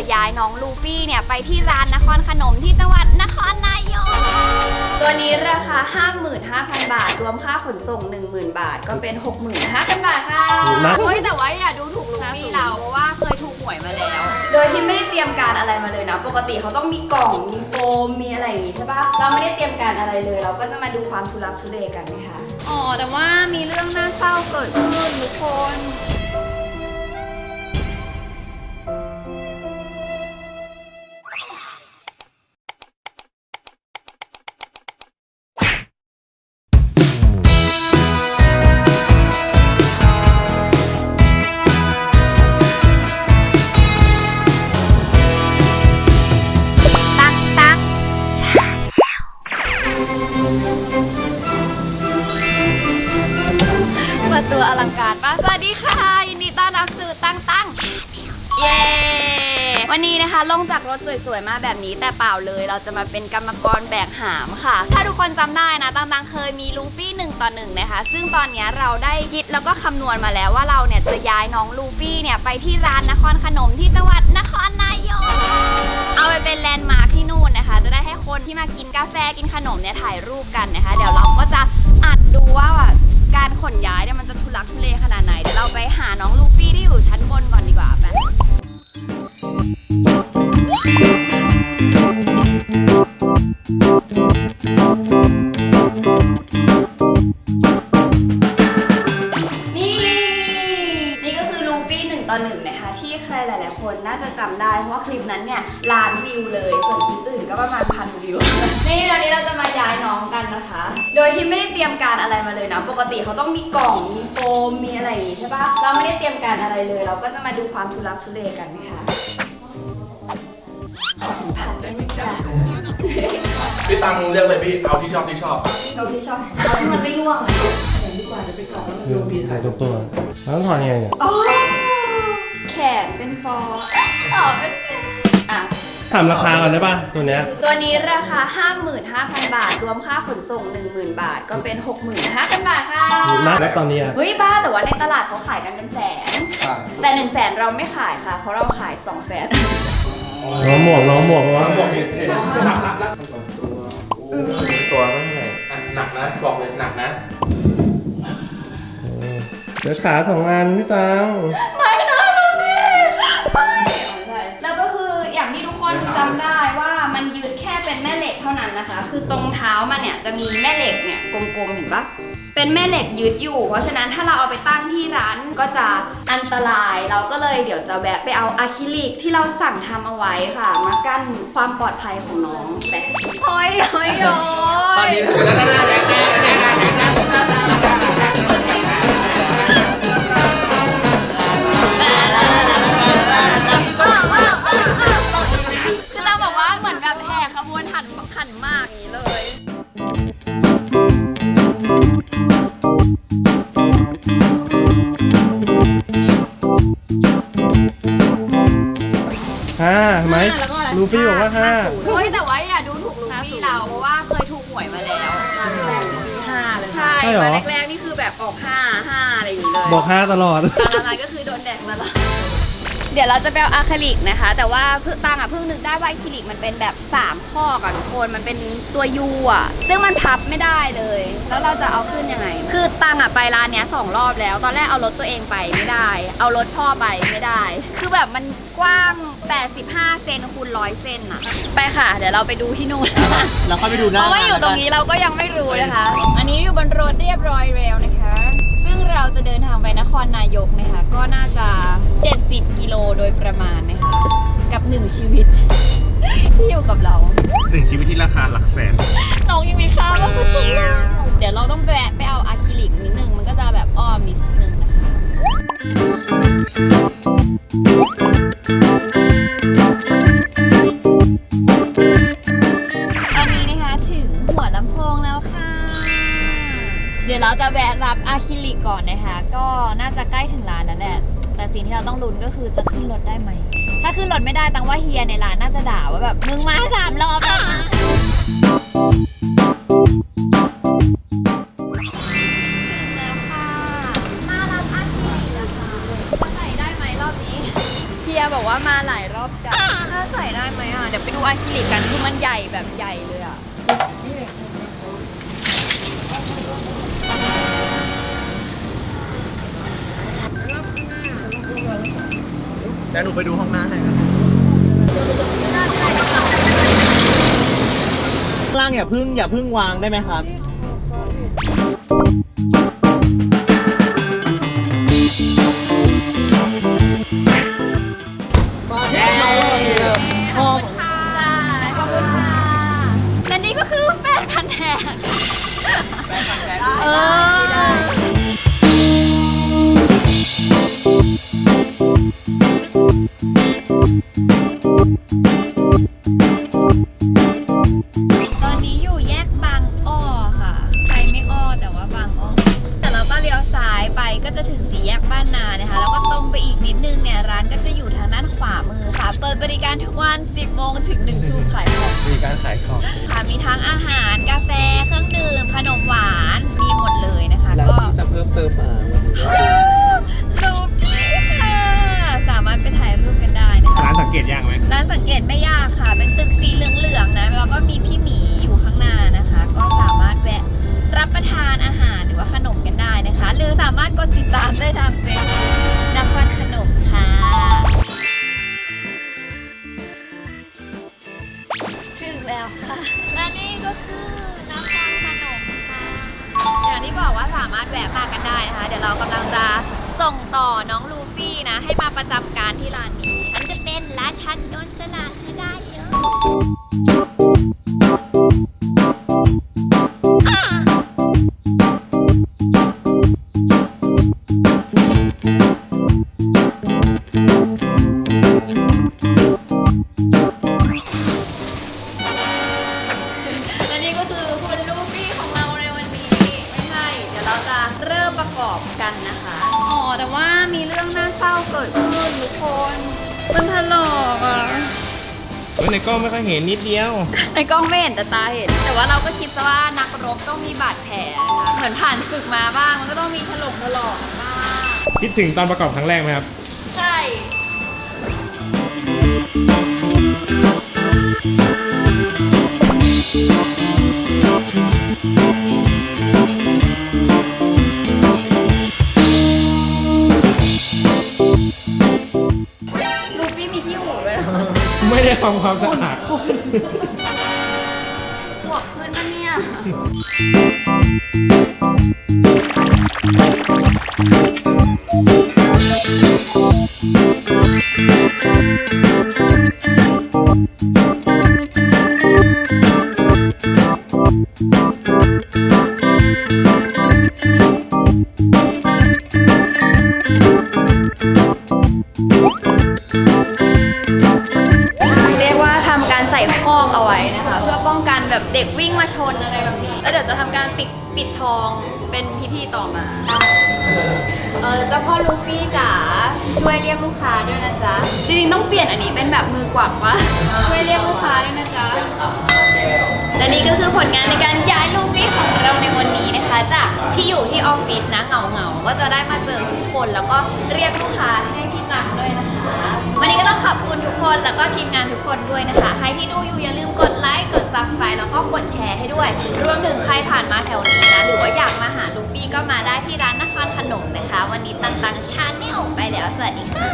จะย้ายน้องลูฟี่เนี่ยไปที่ร้านนครขนมที่จังหวัดนครนายก ตัวนี้ราคา 55,000 บาท รวมค่าขนส่ง 10,000 บาท ก็เป็น 65,000 บาทค่ะถูกนะเฮ้ยแต่ว่าอย่าดูถูกลูฟี่เราเพราะว่าเคยถูกหวยมาแล้ว โดยที่ไม่ได้เตรียมการอะไรมาเลยนะ ปกติเขาต้องมีกล่อง มีโฟม มีอะไรอย่างงี้ใช่ปะเราไม่ได้เตรียมการอะไรเลย เราก็จะมาดูความทุลักทุเลกันนะคะ อ๋อแต่ว่ามีเรื่องน่าเศร้าเกิดขึ้นทุกคน เปิดตัวอลังการป้าสวัสดีค่ะ ยินดีต้อนรับสู่ตั้งตั้งเย้ วันนี้นะคะลงจากรถสวยๆ มาแบบนี้แต่เปล่าเลย เราจะมาเป็นกรรมกรแบกหามค่ะ ถ้าทุกคนจำได้นะตังตังเคยมีลูฟี่หนึ่งต่อหนึ่งนะคะ ซึ่งตอนนี้เราได้คิดแล้วก็คำนวณมาแล้วว่าเราเนี่ยจะย้ายน้องลูฟี่เนี่ยไปที่ร้านนครขนมที่จังหวัดนครนายก เอาไปเป็นแลนด์มาร์คที่นู่นนะคะ จะได้ให้คนที่มากินกาแฟกินขนมเนี่ยถ่ายรูปกันนะคะ เดี๋ยวเราก็จะอัดดูว่า การขนย้ายเนี่ยมันจะทุลักทุเลขนาดไหนเดี๋ยวเราไปหาน้อง หลาย ๆ คนน่าจะจำได้ เพราะว่าคลิปนั้นเนี่ยล้านวิวเลย ส่วนคลิปอื่นก็ประมาณพันวิว นี่วันนี้เราจะมาย้ายน้องกันนะคะ โดยที่ไม่ได้เตรียมการอะไรมาเลยนะ ปกติเขาต้องมีกล่อง มีโฟม มีอะไรอย่างงี้ใช่ปะเราไม่ได้เตรียมการอะไรเลย เราก็จะมาดูความทุลักทุเลกันนะคะขอสัมผัสได้ไหมจ๊ะพี่ตังเลือกเลยพี่ เอาที่ชอบที่ชอบ เราที่ชอบเอาที่มันไม่ร่วงอะถ่ายทุกตัว แล้วต้องถอดยังไงเนี่ยอ๋อแขนเป็น ฟองต่อเป็นแขนอะ ถามราคาก่อนได้ป่ะตัวเนี้ย ตัวนี้ราคา 55,000 บาท รวมค่าขนส่ง 10,000 บาท ก็เป็น 65,000 บาทค่ะมากแล้วตอนนี้อะ เฮ้ย บ้า แต่ว่าในตลาดเขาขายกันเป็นแสน แต่ 1 0 0 0 0แสนเราไม่ขายค่ะ เพราะเราขาย 2 0 0แสนน้องหมวกน้องหมวกน้องหมวกเห็นเห็นหนักหนักหนักตัวไม่เท่าไหร่อะหนักนะบอกเลยหนักนะเออเดี๋ยวขาสองอันพี่ตัง จำได้ว่ามันยืดแค่เป็นแม่เหล็กเท่านั้นนะคะ คือตรงเท้ามันเนี่ยจะมีแม่เหล็กเนี่ยกลมๆเห็นปะเป็นแม่เหล็กยืดอยู่ เพราะฉะนั้นถ้าเราเอาไปตั้งที่ร้านก็จะอันตราย เราก็เลยเดี๋ยวจะแวะไปเอาอะคริลิกที่เราสั่งทำเอาไว้ค่ะ มากั้นความปลอดภัยของน้องแต่โอ้ยโอ้ยโอ้ย ตอนนี้คือ ห้าไหมลูฟี่บอกว่าห้าเฮ้ยแต่ว่าอย่าดูถูกลูฟี่เราเพราะว่าเคยถูกหวยมาแล้ว ห้าเลยใช่ใช่เหรอมาแรกๆนี่คือแบบออกห้าห้าอะไรอย่างนี้เลยบอกห้าตลอด ตอนนั้นก็คือ ดี๋ยวเราจะไปเอาอะคริลิกนะคะ แต่ว่าเพิ่งตังอะเพิ่งนึกได้ว่าอะคริลิกมันเป็นแบบ 3 ข้อก่อนทุกคนมันเป็นตัวยูอะ ซึ่งมันพับไม่ได้เลย แล้วเราจะเอาขึ้นยังไง คือตังอะไปร้านเนี้ยสองรอบแล้ว ตอนแรกเอารถตัวเองไปไม่ได้ เอารถพ่อไปไม่ได้ คือแบบมันกว้าง 85 เซนคูณร้อยเซนอะไปค่ะ เดี๋ยวเราไปดูที่นู่น เราเข้าไปดูหเพน้าราะว่าอยู่ตรงนี้เราก็ยังไม่รู้นะคะ อันนี้อยู่บนรถเรียบร้อยแล้วนะคะซึ่ง เราจะเดินทางไปนครนายกนะคะ ก็น่าจะ 70 กิโลโดยประมาณนะคะ กับหนึ่งชีวิต ที่อยู่กับเรา หนึ่งชีวิตที่ราคาหลักแสน น้องยังมีค่ามากสุดๆเลยเดี๋ยวเราต้องแวะไปเอาอะคริลิกนิดนึง มันก็จะแบบอ้อมนิดนึงนะคะ ดี๋ยวเราจะแวะรับอะคริลิกก่อนนะคะ ก็น่าจะใกล้ถึงร้านแล้วแหละ แต่สิ่งที่เราต้องลุ้นก็คือจะขึ้นรถได้ไหม ถ้าขึ้นรถไม่ได้ตังว่าเฮียในร้านน่าจะด่าว่าแบบมึงมาสามรอบแล้วนะถึงแล้วค่ะ มารับอาคีแล้วค่ะจะใส่ได้ไหมรอบนี้ เฮียบอกว่ามาหลายรอบจัดน่าใส่ได้ไหมอะ เดี๋ยวไปดูอะคริลิกกันคือมันใหญ่แบบใหญ่เลยอะ เดี๋ยวหนูไปดูห้องน้าให้ครับล่างอย่าพึ่งอย่าพึ่งวางได้ไหมครับขอบคุณค่ะขอบคุณค่ะและนี่ก็คือแฟนพันธ์แท้ เออ ทั้งอาหารกาแฟเครื่องดื่มขนมหวานมีหมดเลยนะคะแล้วก็ที่จะเพิ่มเติมมาวันนี้รูปนี้ค่ะ สามารถไปถ่ายรูปกันได้นะคะ ร้านสังเกตยากไหมร้านสังเกตไม่ยากค่ะ เป็นตึกสีเหลืองๆนะ แล้วก็มีพี่หมีอยู่ข้างหน้านะคะ ก็สามารถแวะรับประทานอาหารหรือว่าขนมกันได้นะคะ หรือสามารถกดติดตามได้ทางเฟซ สามารถแวะมากันได้นะคะ เดี๋ยวเรากำลังจะส่งต่อน้องลูฟี่นะ ให้มาประจำการที่ร้านนี้ฉันจะเป็นราชันโดนสลัดให้ได้เยอะ ในกล้องไม่ค่อยเห็นนิดเดียว ในกล้องไม่เห็นแต่ตาเห็น แต่ว่าเราก็คิดซะว่านักรบต้องมีบาดแผลนะคะเหมือนผ่านศึกมาบ้าง มันก็ต้องมีถลกถลอกบ้าง คิดถึงตอนประกอบครั้งแรกไหมครับ ใช่ ทำความสะอาดหัวกขึ้นปะเนี่ยเรี ต่อมา เออเจ้าพ่อลูฟี่จ๋าช่วยเรียกลูกค้าด้วยนะจ๊ะ จริงๆต้องเปลี่ยนอันนี้เป็นแบบมือกวักวะช่วยเรียกลูกค้าด้วยนะจ๊ะ และนี่ก็คือผลงานในการย้ายลูกฟี่ของเราในวันนี้นะคะ จากที่อยู่ที่ออฟฟิศนะเหงาเหงาๆก็จะได้มาเจอผู้คนแล้วก็เรียกลูกค้าให้พี่ตังด้วยนะคะ วันนี้ก็ต้องขอบคุณทุกคนแล้วก็ทีมงานทุกคนด้วยนะคะ ใครที่ดูอยู่อย่าลืมกดไลค์กด subscribe แล้วก็กดแชร์ให้ด้วย รวมถึงใครผ่านมาแถวนี้นะหรือว่าอยากมาหาลูกฟี่ก็มาได้ที่ร้านนครขนมนะคะ วันนี้ตังตังชาแนลไปแล้วสวัสดีค่ะ